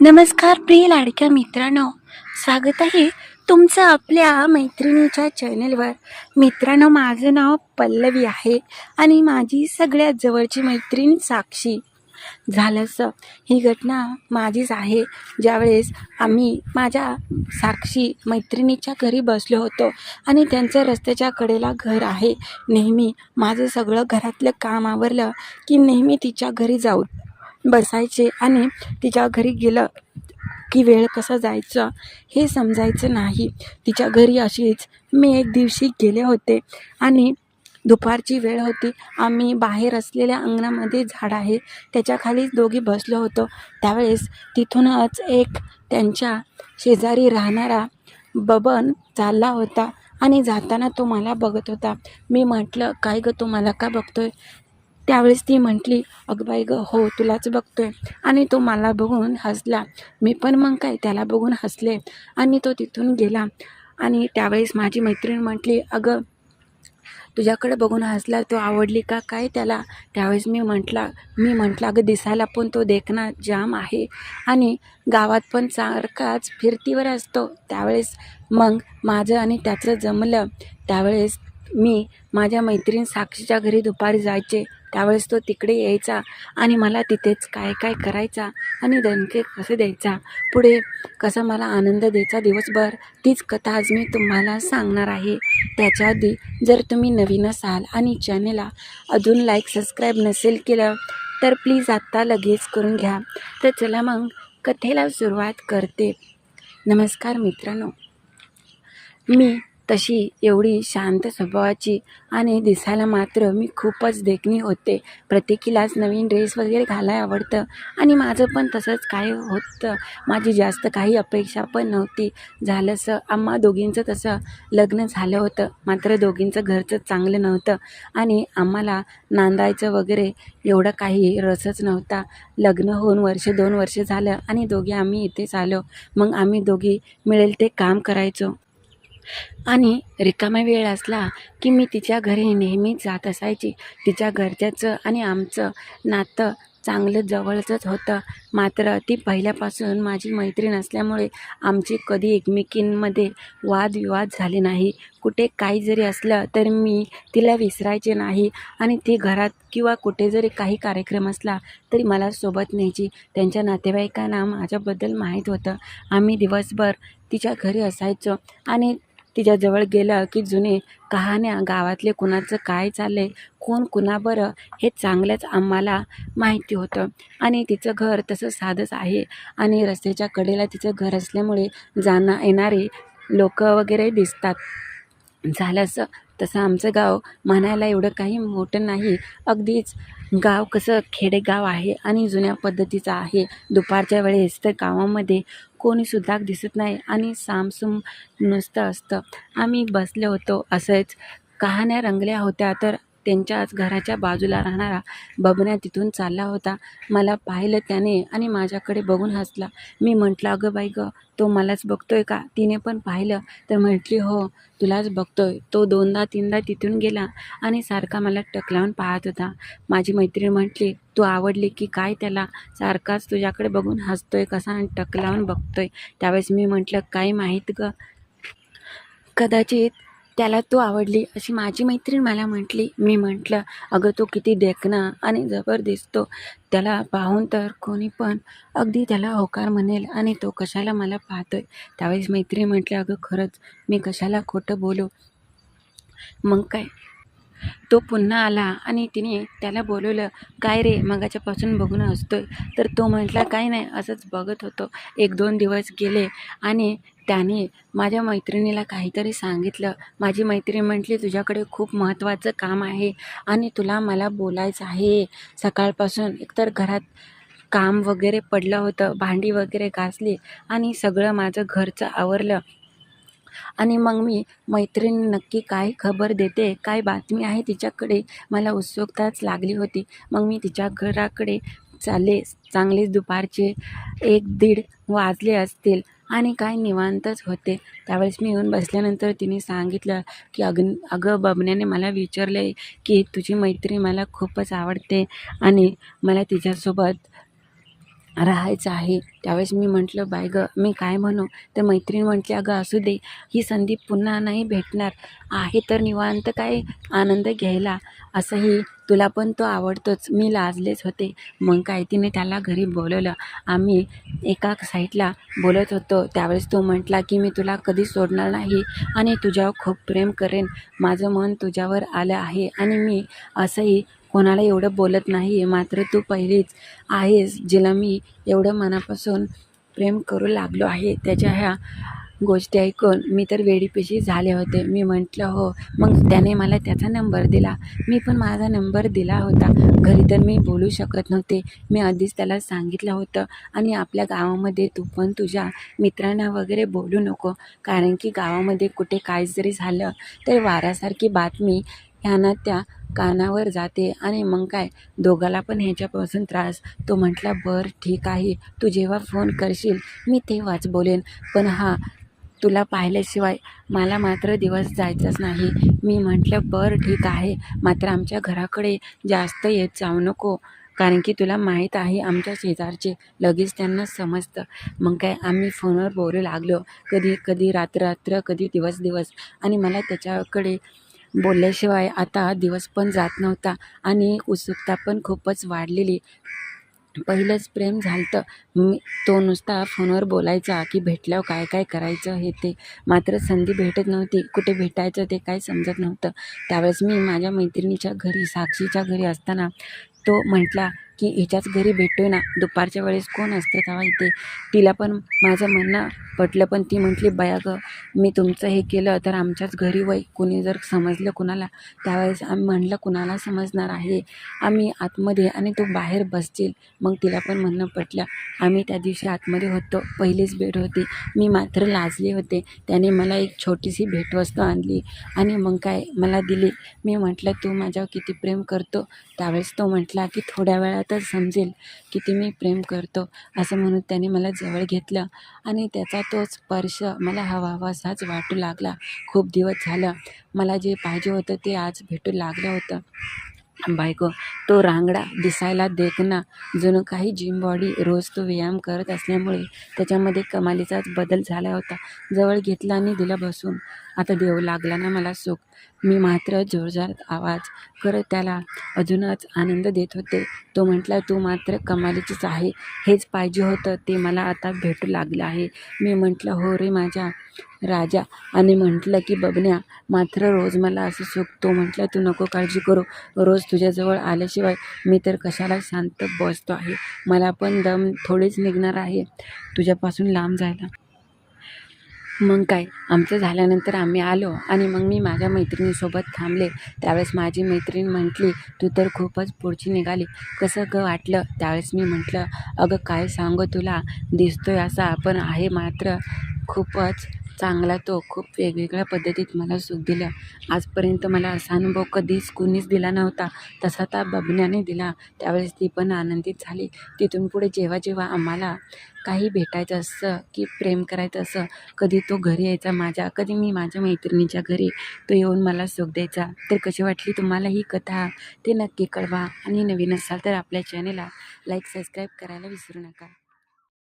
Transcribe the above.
नमस्कार प्रिय लाडक्या मित्रांनो. स्वागत आहे तुमचं आपल्या मैत्रिणीच्या चॅनलवर. मित्रांनो माझं नाव पल्लवी आहे आणि माझी सगळ्यात जवळची मैत्रीण साक्षी. झालं ही घटना माझीच आहे. ज्यावेळेस आम्ही माझ्या साक्षी मैत्रिणीच्या घरी बसलो होतो आणि त्यांचं रस्त्याच्या कडेला घर आहे. नेहमी माझं सगळं घरातलं काम आवरलं की नेहमी तिच्या घरी जाऊ. बसायचे आणि तिच्या घरी गेलं की वेळ कसा जायचा हे समजायचं नाही. तिच्या घरी अशीच मी एक दिवशी गेले होते आणि दुपारची वेळ होती. आम्ही बाहेर असलेल्या अंगणामध्ये झाड आहे. त्याच्या खालीच दोघी बसलो होतो. त्यावेळेस तिथूनच एक त्यांच्या शेजारी राहणारा बबन चालला होता आणि जाताना तो मला बघत होता. मी म्हटलं काय गं तो मला का बघतोय? त्यावेळेस ती म्हटली अगं बाई गं हो तुलाच बघतोय. आणि तो मला बघून हसला. मी पण मग काय त्याला बघून हसले आणि तो तिथून गेला. आणि त्यावेळेस माझी मैत्रीण म्हटली अगं तुझ्याकडे बघून हसला तो आवडली का? काय त्याला? त्यावेळेस मी म्हटला मी म्हटला अगं दिसायला पण तो देखना जाम आहे आणि गावात पण सारखाच फिरतीवर असतो. त्यावेळेस मग माझं आणि त्याचं जमलं. त्यावेळेस मी माझ्या मैत्रीण साक्षीच्या घरी दुपारी जायचे. त्यावेळेस तो तिकडे यायचा आणि मला तिथेच काय काय करायचा आणि दणके कसे द्यायचा. पुढे कसा मला आनंद द्यायचा दिवसभर तीच कथा आज मी तुम्हाला सांगणार आहे. त्याच्या आधी जर तुम्ही नवीन असाल आणि चॅनेलला अजून लाईक सबस्क्राईब नसेल केलं तर प्लीज आत्ता लगेच करून घ्या. तर चला मग कथेला सुरुवात करते. नमस्कार मित्रांनो. मी तशी एवढी शांत स्वभावाची आणि दिसायला मात्र मी खूपच देखणी होते. प्रत्येकीलाच नवीन ड्रेस वगैरे घालायला आवडतं आणि माझं पण तसंच काय होतं. माझी जास्त काही अपेक्षा पण नव्हती. झालंसं आम्हा दोघींचं तसं लग्न झालं होतं. मात्र दोघींचं घरचं चांगलं नव्हतं आणि आम्हाला नांदायचं वगैरे एवढं काही रसच नव्हता. लग्न होऊन वर्ष दोन वर्ष झालं आणि दोघी आम्ही इथेच आलो. मग आम्ही दोघी मिळेल ते काम करायचो. आणि रिकामा वेळ असला की मी तिच्या घरी नेहमी जात असायची. तिच्या घरच्याचं आणि आमचं नातं चांगलं जवळचंच होतं. मात्र ती पहिल्यापासून माझी मैत्रीण असल्यामुळे आमची कधी एकमेकींमध्ये वादविवाद झाले नाही. कुठे काही जरी असलं तर मी तिला विसरायचे नाही आणि ती घरात किंवा कुठे जरी काही कार्यक्रम असला तरी मला सोबत न्यायची. त्यांच्या नातेवाईकांना माझ्याबद्दल माहीत होतं. आम्ही दिवसभर तिच्या घरी असायचो आणि तिच्याजवळ गेलं की जुने कहाण्या गावातले कुणाचं काय चाललं आहे कोण कुणाबरं हे चांगलंच आम्हाला माहिती होतं. आणि तिचं घर तसं साधंच आहे. आणि रस्त्याच्या कडेला तिचं घर असल्यामुळे जाणं येणारे लोक वगैरे दिसतात. झालं असं तसं आमचं गाव म्हणायला एवढं काही मोठं नाही. अगदीच गाव कसं खेडेगाव आहे आणि जुन्या पद्धतीचं आहे. दुपारच्या वेळेस तर गावामध्ये कोणीसुद्धा दिसत नाही आणि सामसूम नुसतं असतं. आम्ही बसले होतो असंच. कहाण्या रंगल्या होत्या तर त्यांच्याच घराच्या बाजूला राहणारा बबन्या तिथून चालला होता. मला पाहिलं त्याने आणि माझ्याकडे बघून हसला. मी म्हटलं अगं बाई गं तो मलाच बघतोय का? तिने पण पाहिलं तर म्हटली हो तुलाच बघतोय. तो दोनदा तीनदा तिथून गेला आणि सारखा मला टकलावून पाहत होता. माझी मैत्रीण म्हटली तू आवडली की काय त्याला? सारखाच तुझ्याकडे बघून हसतोय कसा आणि टकलावून बघतोय. त्यावेळेस मी म्हटलं काय माहीत ग. कदाचित त्याला तू आवडली अशी माझी मैत्रीण मला म्हटली. मी म्हटलं अगं तो किती देखना आणि जबर दिसतो. त्याला पाहून तर कोणी पण अगदी त्याला होकार म्हणेल आणि तो कशाला मला पाहतोय? त्यावेळेस मैत्रीण म्हटलं अगं खरंच मी कशाला खोटं बोलू? मग काय? तो पुन्हा आला आणि तिने त्याला बोलवलं काय रे मगाच्यापासून बघून असतोय तर तो म्हटला काय नाही असंच बघत होतो. एक दोन दिवस गेले आणि त्याने माझ्या मैत्रिणीला काहीतरी सांगितलं. माझी मैत्रीण म्हटली तुझ्याकडे खूप महत्त्वाचं काम आहे आणि तुला मला बोलायचं आहे. सकाळपासून एकतर घरात काम वगैरे पडलं होतं भांडी वगैरे घासली आणि सगळं माझं घरचं आवरलं. आणि मग मी मैत्रीण नक्की काय खबर देते? काय बातमी आहे तिच्याकडे? मला उत्सुकताच लागली होती. मग मी तिच्या घराकडे चालले. चांगलेच दुपारचे एक दीड वाजले असतील. आणि काय निवांतच होते. त्यावेळेस मी येऊन बसल्यानंतर तिने सांगितलं की अग अगं बबण्याने मला विचारले की तुझी मैत्री मला खूपच आवडते आणि मला तिच्यासोबत राहायचं आहे. त्यावेळेस मी म्हटलं बाय गं मी काय म्हणू? तर मैत्रीण म्हटली अगं असू दे ही संधी पुन्हा नाही भेटणार. आहे तर निवांत काय आनंद घ्यायला. असंही तुला पण तो आवडतोच. मी लाजलेच होते. मग काय तिने त्याला घरी बोलवलं. आम्ही एका साईडला बोलत होतो. त्यावेळेस तो म्हटला की मी तुला कधी सोडणार नाही आणि तुझ्यावर खूप प्रेम करेन. माझं मन तुझ्यावर आलं आहे आणि मी असंही कोणाला एवढं बोलत नाही आहे. मात्र तू पहिलीच आहेस जिला मी एवढं मनापासून प्रेम करू लागलो आहे. त्याच्या ह्या गोष्टी ऐकून मी तर वेडीपिशी झाले होते. मी म्हटलं हो. मग त्याने मला त्याचा नंबर दिला. मी पण माझा नंबर दिला होता. घरी तर मी बोलू शकत नव्हते. मी आधीच त्याला सांगितलं होतं. आणि आपल्या गावामध्ये तू पण तुझ्या मित्रांना वगैरे बोलू नको. कारण की गावामध्ये कुठे काय जरी झालं तर वाऱ्यासारखी बातमी ह्यांना त्या कानावर जाते आणि मग काय? दोघाला पण ह्याच्यापासून त्रास. तो म्हटला बरं ठीक आहे. तू जेव्हा फोन करशील मी तेव्हाच बोलेन. पण हा तुला पाहिल्याशिवाय मला मात्र दिवस जायचंच नाही. मी म्हटलं बरं ठीक आहे. मात्र आमच्या घराकडे जास्त येत जाऊ नको. कारण की तुला माहीत आहे आमच्या शेजारचे लगेच त्यांना समजतं. मग काय आम्ही फोनवर बोलू लागलो. कधी कधी रात्र रात्र कधी दिवस दिवस. आणि मला त्याच्याकडे बोलल्याशिवाय आता दिवस पण जात नव्हता आणि उत्सुकता पण खूपच वाढलेली. पहिलंच प्रेम झालं मी तो नुसता फोनवर बोलायचा की भेटल्यावर काय काय करायचं हे ते. मात्र संधी भेटत नव्हती. कुठे भेटायचं ते काय समजत नव्हतं. त्यावेळेस मी माझ्या मैत्रिणीच्या घरी साक्षीच्या घरी असताना तो म्हटला की हिच्याच घरी भेटू ना दुपारच्या वेळेस कोण असते तेव्हा इथे? तिला पण माझं म्हणणं पटलं पण ती म्हटली बया गं मी तुमचं हे केलं तर आमच्याच घरी वय कुणी जर समजलं कुणाला त्यावेळेस आम्ही म्हणलं कुणाला समजणार आहे? आम्ही आतमध्ये आणि तू बाहेर बसतील मग तिला पण म्हणणं पटलं. आम्ही त्या दिवशी आतमध्ये होतो पहिलीच भेट होती. मी मात्र लाजले होते. त्याने मला एक छोटीशी भेटवस्तू आणली आणि मग काय मला दिली. मी म्हटलं तू माझ्यावर किती प्रेम करतो? त्यावेळेस तो म्हटला की थोड्या वेळात तर समजेल किती मी प्रेम करतो असं म्हणून त्याने मला जवळ घेतलं. आणि त्याचा तो स्पर्श मला हवा हवासाच वाटू लागला. खूप दिवस झालं. मला जे पाहिजे होतं ते आज भेटू लागलं होतं. बायको. तो रांगडा दिसायला देखना जणू काही जिम बॉडी रोज तो व्यायाम करत असल्यामुळे त्याच्यामध्ये कमालीचाच बदल झाला होता. जवळ घेतला आणि दिला बसून. आता देऊ लागला ना मला सुख. मी मात्र जोरजार आवाज करत त्याला अजूनच आनंद देत होते. तो म्हटला तू मात्र कमालीचीच आहे. हेच पाहिजे होतं ते मला आता भेटू लागलं आहे. मी म्हटलं हो रे माझ्या. राजा. आणि म्हटलं की बबन्या मात्र रोज मला असं सुख तो म्हटलं तू नको काळजी करू. रोज तुझ्याजवळ आल्याशिवाय मी तर कशाला शांत बसतो आहे. मला पण दम थोडीच निघणार आहे तुझ्यापासून लांब जायला. मग काय? आमचं झाल्यानंतर आम्ही आलो आणि मग मी माझ्या मैत्रिणीसोबत थांबले. त्यावेळेस माझी मैत्रीण म्हटली तू तर खूपच पुढची निघाली. कसं ग वाटलं? त्यावेळेस मी म्हटलं अगं काय सांगू तुला? दिसतोय असा पण आहे मात्र खूपच चांगला तो खूप वेगवेगळ्या पद्धतीत मला सुख दिलं. आजपर्यंत मला असा अनुभव कधीच कुणीच दिला नव्हता. तसा त्या बबन्याने दिला. त्यावेळेस ती पण आनंदित झाली. तिथून पुढे जेव्हा जेव्हा आम्हाला काही भेटायचं असं की प्रेम करायचं असं कधी तो घरी यायचा माझ्या कधी मी माझ्या मैत्रिणीच्या घरी तो येऊन मला सुख द्यायचा. तर कशी वाटली तुम्हाला ही कथा? ते नक्की कळवा. आणि नवीन असाल तर आपल्या चॅनेलला लाईक सबस्क्राईब करायला विसरू नका.